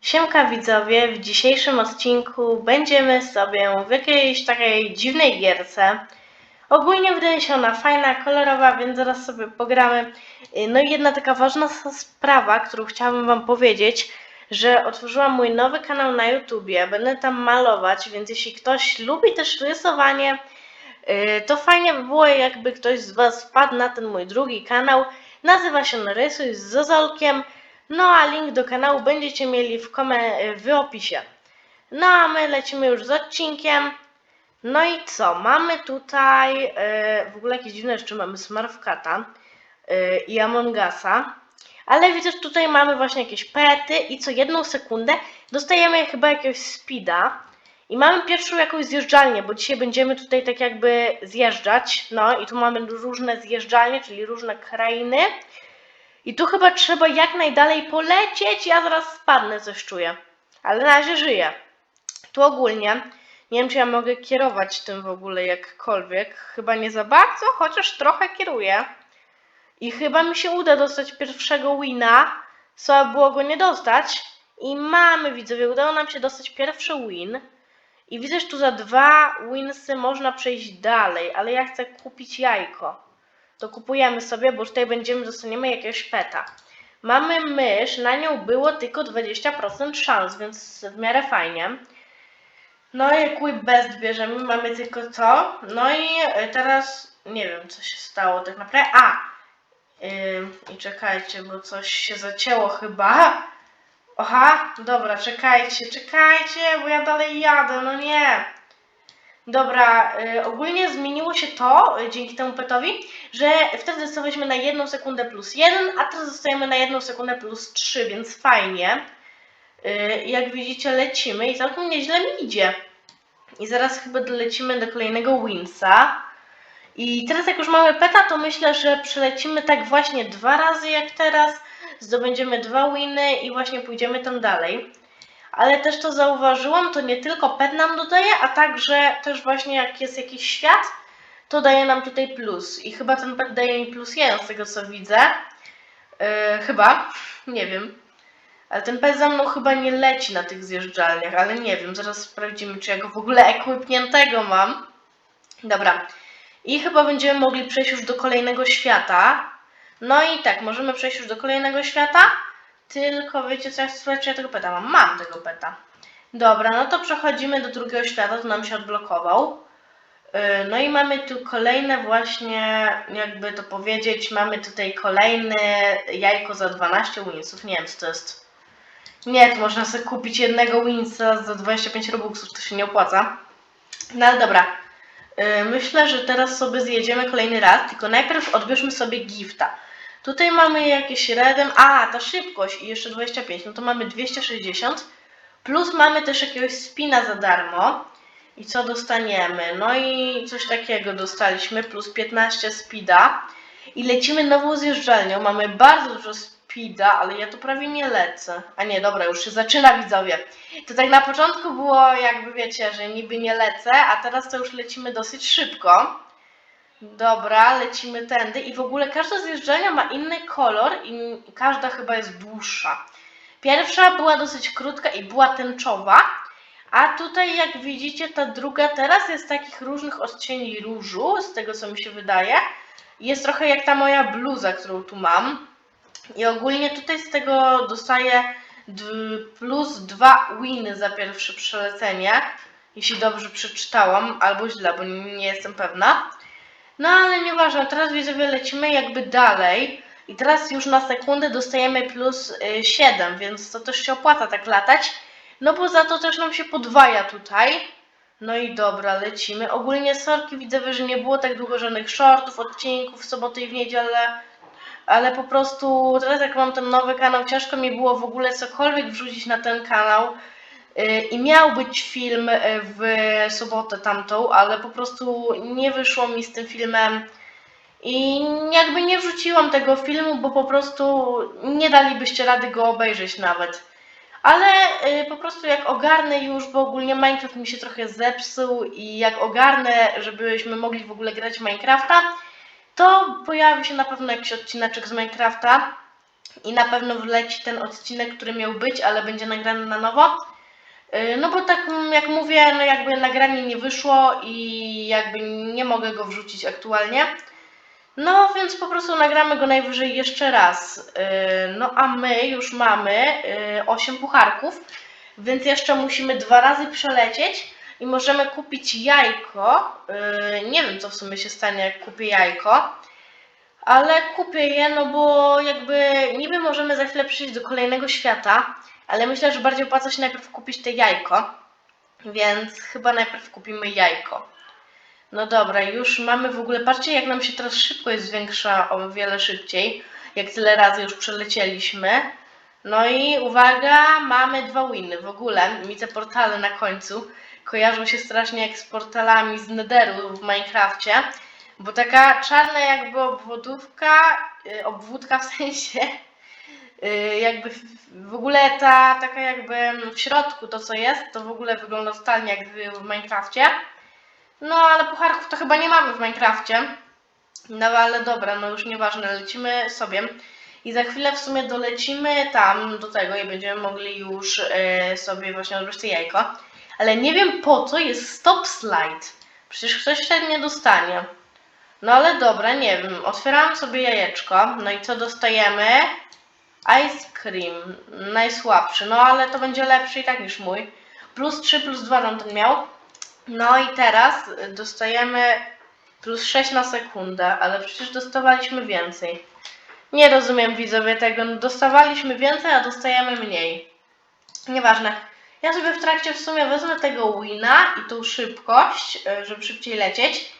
Siemka widzowie, w dzisiejszym odcinku będziemy sobie w jakiejś takiej dziwnej gierce. Ogólnie wydaje się ona fajna, kolorowa, więc zaraz sobie pogramy. No i jedna taka ważna sprawa, którą chciałabym wam powiedzieć, że otworzyłam mój nowy kanał na YouTubie, będę tam malować, więc jeśli ktoś lubi też rysowanie, y, to fajnie by było jakby ktoś z was wpadł na ten mój drugi kanał. Nazywa się Rysuj z Zozolkiem. No a link do kanału będziecie mieli w, kome- w opisie. No a my lecimy już z odcinkiem. No i co? Mamy tutaj e, w ogóle jakieś dziwne rzeczy. Mamy Smurfcata e, i Among Usa. Ale widzę, że tutaj mamy właśnie jakieś pety i co jedną sekundę dostajemy chyba jakiegoś speeda. I mamy pierwszą jakąś zjeżdżalnię, bo dzisiaj będziemy tutaj tak jakby zjeżdżać. No i tu mamy różne zjeżdżalnie, czyli różne krainy. I tu chyba trzeba jak najdalej polecieć. Ja zaraz spadnę, coś czuję. Ale na razie żyję. Tu ogólnie, nie wiem czy ja mogę kierować tym w ogóle jakkolwiek. Chyba nie za bardzo, chociaż trochę kieruję. I chyba mi się uda dostać pierwszego wina. Słabo było go nie dostać. I mamy, widzowie, udało nam się dostać pierwszy win. I widzę, że tu za dwa winsy można przejść dalej, ale ja chcę kupić jajko to kupujemy sobie, bo tutaj będziemy, dostaniemy jakiegoś peta. Mamy mysz, na nią było tylko 20% szans, więc w miarę fajnie. No i quick best bierzemy, mamy tylko to. No i e, teraz nie wiem, co się stało tak naprawdę. A! Ym, I czekajcie, bo coś się zacięło chyba. Oha, dobra, czekajcie, czekajcie, bo ja dalej jadę, no nie. Dobra, y, ogólnie zmieniło się to y, dzięki temu petowi, że wtedy dostawaliśmy na jedną sekundę plus jeden, a teraz dostajemy na jedną sekundę plus trzy, więc fajnie. Y, jak widzicie, lecimy i całkiem nieźle mi idzie. I zaraz chyba dolecimy do kolejnego Winsa. I teraz jak już mamy peta, to myślę, że przelecimy tak właśnie dwa razy jak teraz, zdobędziemy dwa winy i właśnie pójdziemy tam dalej ale też to zauważyłam, to nie tylko pet nam dodaje, a także też właśnie jak jest jakiś świat, to daje nam tutaj plus. I chyba ten pet daje mi plus jeden z tego co widzę. Yy, chyba, nie wiem. Ale ten pet za mną chyba nie leci na tych zjeżdżalniach, ale nie wiem, zaraz sprawdzimy, czy ja go w ogóle equipniętego mam. Dobra. I chyba będziemy mogli przejść już do kolejnego świata. No i tak, możemy przejść już do kolejnego świata. Tylko wiecie co, ja czy ja tego peta mam. Mam tego peta. Dobra, no to przechodzimy do drugiego świata, to nam się odblokował. Yy, No i mamy tu kolejne właśnie, jakby to powiedzieć, mamy tutaj kolejne jajko za 12 winsów. Nie wiem, co to jest. Nie, to można sobie kupić jednego winsa za 25 robuxów, to się nie opłaca. No ale dobra. Yy, Myślę, że teraz sobie zjedziemy kolejny raz, tylko najpierw odbierzmy sobie gifta. Tutaj mamy jakieś redem. A, ta szybkość i jeszcze 25. No to mamy 260. Plus mamy też jakiegoś spina za darmo. I co dostaniemy? No i coś takiego dostaliśmy. Plus 15 speeda. I lecimy nową zjeżdżalnią. Mamy bardzo dużo speeda, ale ja tu prawie nie lecę. A nie, dobra, już się zaczyna widzowie. To tak na początku było jakby wiecie, że niby nie lecę, a teraz to już lecimy dosyć szybko. Dobra, lecimy tędy i w ogóle każda zjeżdżalnia ma inny kolor i każda chyba jest dłuższa. Pierwsza była dosyć krótka i była tęczowa, a tutaj jak widzicie ta druga teraz jest takich różnych odcieni różu, z tego co mi się wydaje. Jest trochę jak ta moja bluza, którą tu mam. I ogólnie tutaj z tego dostaję plus dwa winy za pierwsze przelecenie, jeśli dobrze przeczytałam, albo źle, bo nie jestem pewna. No ale nieważne, teraz widzowie lecimy jakby dalej i teraz już na sekundę dostajemy plus y, 7, więc to też się opłaca tak latać. No bo za to też nam się podwaja tutaj. No i dobra, lecimy. Ogólnie sorki widzowie, że nie było tak długo żadnych shortów, odcinków w sobotę i w niedzielę. Ale po prostu teraz jak mam ten nowy kanał, ciężko mi było w ogóle cokolwiek wrzucić na ten kanał. Y, I miał być film y, w sobotę tamtą, ale po prostu nie wyszło mi z tym filmem. I jakby nie wrzuciłam tego filmu, bo po prostu nie dalibyście rady go obejrzeć nawet. Ale y, po prostu jak ogarnę już, bo ogólnie Minecraft mi się trochę zepsuł i jak ogarnę, żebyśmy mogli w ogóle grać w Minecrafta, to pojawi się na pewno jakiś odcineczek z Minecrafta. i na pewno wleci ten odcinek, który miał być, ale będzie nagrany na nowo. Yy, No bo tak mm, jak mówię, no jakby nagranie nie wyszło i jakby nie mogę go wrzucić aktualnie. No więc po prostu nagramy go najwyżej jeszcze raz. Yy, No a my już mamy 8 pucharków, więc jeszcze musimy dwa razy przelecieć i możemy kupić jajko. Nie wiem co w sumie się stanie jak kupię jajko. Ale kupię je, no bo jakby niby możemy za chwilę przejść do kolejnego świata, ale myślę, że bardziej opłaca się najpierw kupić te jajko, więc chyba najpierw kupimy jajko. No dobra, już mamy w ogóle, patrzcie jak nam się teraz szybkość zwiększa o wiele szybciej, jak tyle razy już przelecieliśmy. No i uwaga, mamy dwa winy. W ogóle mi te portale na końcu kojarzą się strasznie jak z portalami z Netheru w Minecrafcie. Bo taka czarna jakby obwodówka, y, obwódka w sensie, jakby w- ogóle ta taka jakby w środku to co jest, to w ogóle wygląda totalnie jak w, Minecrafcie. No ale pucharków to chyba nie mamy w Minecrafcie. No ale dobra, no już nieważne, lecimy sobie. I za chwilę w sumie dolecimy tam do tego i będziemy mogli już y, sobie właśnie odbrać te jajko. Ale nie wiem po co jest stop slide. Przecież ktoś się nie dostanie. No ale dobra, nie wiem. Otwieramy sobie jajeczko. No i co dostajemy? Ice cream. Najsłabszy. No ale to będzie lepszy i tak niż mój. Plus 3, plus 2 tamten miał. No i teraz dostajemy plus 6 na sekundę, ale przecież dostawaliśmy więcej. Nie rozumiem widzowie tego. No, dostawaliśmy więcej, a dostajemy mniej. Nieważne. Ja sobie w trakcie w sumie wezmę tego wina i tą szybkość, y, żeby szybciej lecieć.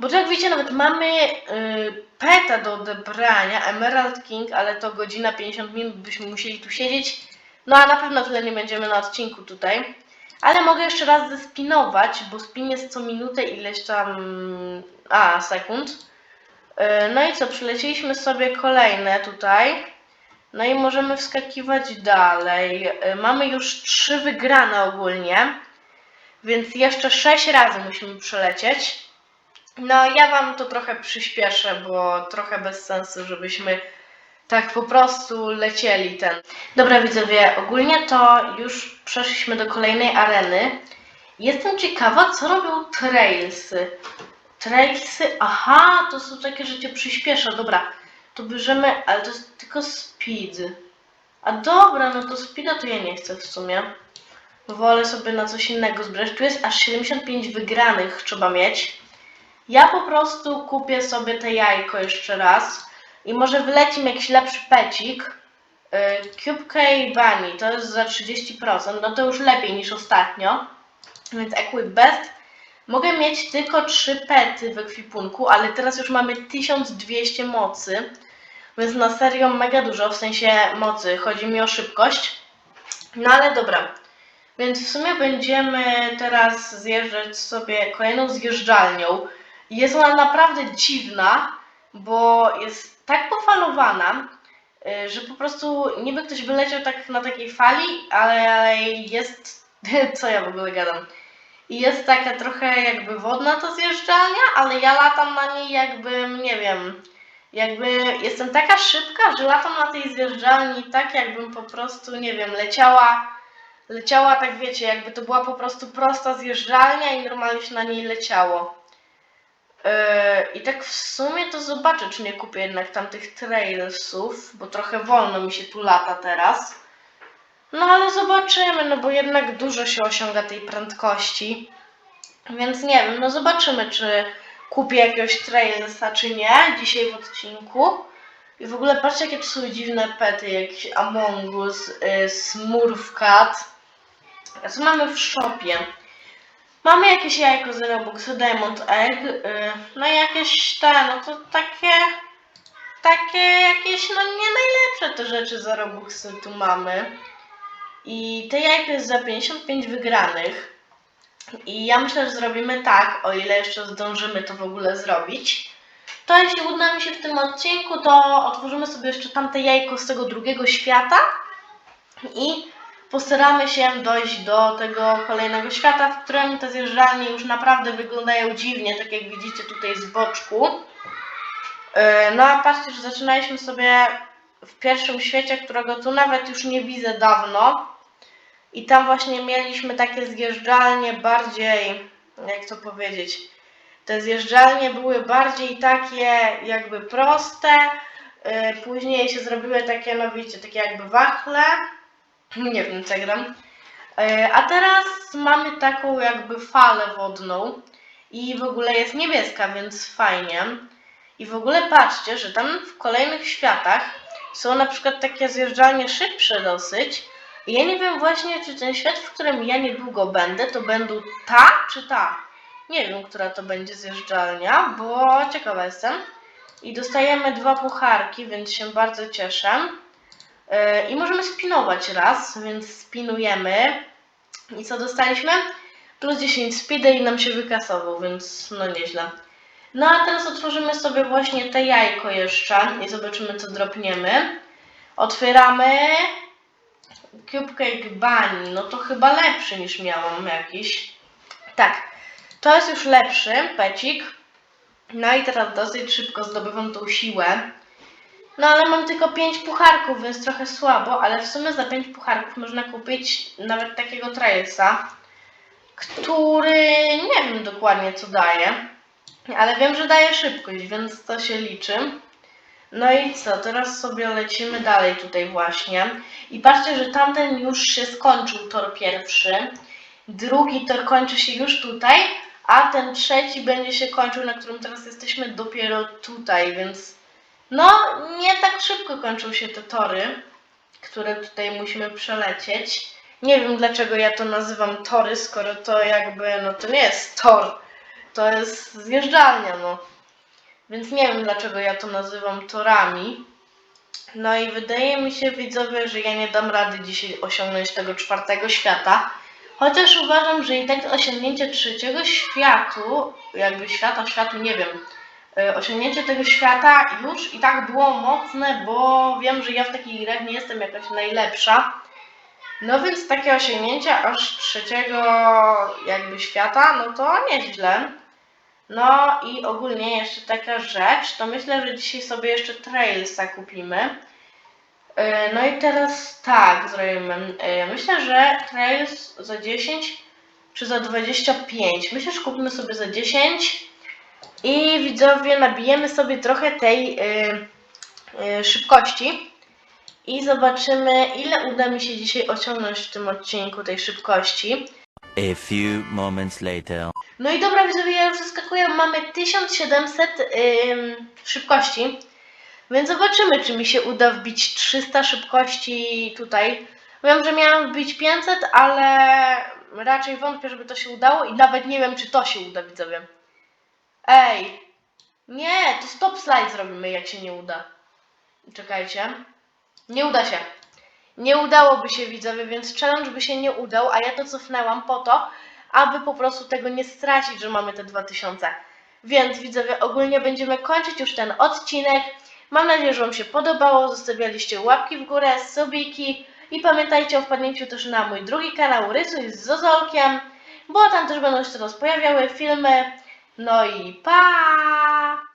Bo tu jak widzicie, nawet mamy y, peta do odebrania, Emerald King, ale to godzina 50 minut byśmy musieli tu siedzieć. No a na pewno tyle nie będziemy na odcinku tutaj. Ale mogę jeszcze raz zespinować, bo spin jest co minutę ileś tam... A, sekund. Y, no i co, przyleciliśmy sobie kolejne tutaj. No i możemy wskakiwać dalej. Y, Mamy już trzy wygrane ogólnie. Więc jeszcze sześć razy musimy przelecieć. No, ja wam to trochę przyspieszę, bo trochę bez sensu, żebyśmy tak po prostu lecieli ten. Dobra, widzowie, ogólnie to już przeszliśmy do kolejnej areny. Jestem ciekawa, co robią trailsy. Trailsy, aha, to są takie, że cię przyspiesza. Dobra, to bierzemy, ale to jest tylko speed. A dobra, no to speeda to ja nie chcę w sumie. Wolę sobie na coś innego zbierać. Tu jest aż 75 wygranych trzeba mieć. Ja po prostu kupię sobie te jajko jeszcze raz i może wyleci mi jakiś lepszy pecik. Yy, Cube Bunny to jest za 30%, no to już lepiej niż ostatnio. Więc Equip Best. Mogę mieć tylko 3 pety w ekwipunku, ale teraz już mamy 1200 mocy. Więc na serio mega dużo, w sensie mocy. Chodzi mi o szybkość. No ale dobra. Więc w sumie będziemy teraz zjeżdżać sobie kolejną zjeżdżalnią. Jest ona naprawdę dziwna, bo jest tak pofalowana, y, że po prostu niby ktoś wyleciał tak na takiej fali, ale jest. Co ja w ogóle gadam? I jest taka trochę jakby wodna ta zjeżdżalnia, ale ja latam na niej jakbym, nie wiem, jakby jestem taka szybka, że latam na tej zjeżdżalni tak jakbym po prostu, nie wiem, leciała, leciała tak wiecie, jakby to była po prostu prosta zjeżdżalnia i normalnie się na niej leciało. Yy, I tak w sumie to zobaczę, czy nie kupię jednak tamtych trailsów, bo trochę wolno mi się tu lata teraz. No ale zobaczymy, no bo jednak dużo się osiąga tej prędkości. Więc nie wiem, no zobaczymy, czy kupię jakiegoś trailsa, czy nie, dzisiaj w odcinku. I w ogóle patrzcie, jakie to są dziwne pety, jakiś Among Us, y, Smurfcat. Co mamy w shopie? Mamy jakieś jajko z Robuxu, Diamond Egg, y, no i jakieś te, no to takie, takie jakieś, no nie najlepsze te rzeczy za Robuxy tu mamy. I te jajko jest za 55 wygranych. I ja myślę, że zrobimy tak, o ile jeszcze zdążymy to w ogóle zrobić. To jeśli uda mi się w tym odcinku, to otworzymy sobie jeszcze tamte jajko z tego drugiego świata i postaramy się dojść do tego kolejnego świata, w którym te zjeżdżalnie już naprawdę wyglądają dziwnie, tak jak widzicie tutaj z boczku. Yy, No a patrzcie, że zaczynaliśmy sobie w pierwszym świecie, którego tu nawet już nie widzę dawno. I tam właśnie mieliśmy takie zjeżdżalnie bardziej, jak to powiedzieć, te zjeżdżalnie były bardziej takie jakby proste, yy, później się zrobiły takie, no wiecie, takie jakby wachle, nie wiem co gram. Yy, A teraz mamy taką jakby falę wodną i w ogóle jest niebieska, więc fajnie. I w ogóle patrzcie, że tam w kolejnych światach są na przykład takie zjeżdżalnie szybsze dosyć. I ja nie wiem właśnie, czy ten świat, w którym ja niedługo będę, to będą ta czy ta. Nie wiem, która to będzie zjeżdżalnia, bo ciekawa jestem. I dostajemy dwa pucharki, więc się bardzo cieszę. Yy, I możemy spinować raz, więc spinujemy. I co dostaliśmy? Plus 10 speedy i nam się wykasował, więc no nieźle. No a teraz otworzymy sobie właśnie te jajko jeszcze i zobaczymy co dropniemy. Otwieramy Cupcake Bunny, no to chyba lepszy niż miałam jakiś. Tak, to jest już lepszy pecik. No i teraz dosyć szybko zdobywam tą siłę. No ale mam tylko 5 pucharków, więc trochę słabo, ale w sumie za 5 pucharków można kupić nawet takiego trailsa, który nie wiem dokładnie co daje, ale wiem, że daje szybkość, więc to się liczy. No i co, teraz sobie lecimy dalej tutaj właśnie. I patrzcie, że tamten już się skończył, tor pierwszy. Drugi tor kończy się już tutaj, a ten trzeci będzie się kończył, na którym teraz jesteśmy dopiero tutaj, więc no nie tak szybko kończą się te tory, które tutaj musimy przelecieć. Nie wiem dlaczego ja to nazywam tory, skoro to jakby, no to nie jest tor, to jest zjeżdżalnia, no. Więc nie wiem dlaczego ja to nazywam torami. No i wydaje mi się, widzowie, że ja nie dam rady dzisiaj osiągnąć tego czwartego świata. Chociaż uważam, że i tak osiągnięcie trzeciego światu, jakby świata, światu, nie wiem, osiągnięcie tego świata już i tak było mocne, bo wiem, że ja w takich grach nie jestem jakaś najlepsza. No więc takie osiągnięcie aż trzeciego jakby świata, no to nieźle. No i ogólnie jeszcze taka rzecz, to myślę, że dzisiaj sobie jeszcze Trailsa kupimy. Yy, No i teraz tak zrobimy. Yy, Myślę, że Trails za 10 czy za 25. Myślę, że kupimy sobie za 10 i widzowie nabijemy sobie trochę tej yy, yy, szybkości i zobaczymy ile uda mi się dzisiaj osiągnąć w tym odcinku tej szybkości. A few moments later. No i dobra, widzowie, ja już zaskakuję, mamy 1700 ym, szybkości, więc zobaczymy, czy mi się uda wbić 300 szybkości tutaj. Wiem, że miałam wbić 500, ale raczej wątpię, żeby to się udało i nawet nie wiem, czy to się uda, widzowie. Ej, nie, to stop slide zrobimy, jak się nie uda. Czekajcie. Nie uda się. Nie udałoby się widzowie, więc challenge by się nie udał, a ja to cofnęłam po to, aby po prostu tego nie stracić, że mamy te 2000. Więc widzowie, ogólnie będziemy kończyć już ten odcinek. Mam nadzieję, że Wam się podobało. Zostawialiście łapki w górę, subiki i pamiętajcie o wpadnięciu też na mój drugi kanał Rysuj z Zozolkiem, bo tam też będą się teraz pojawiały filmy. No i pa!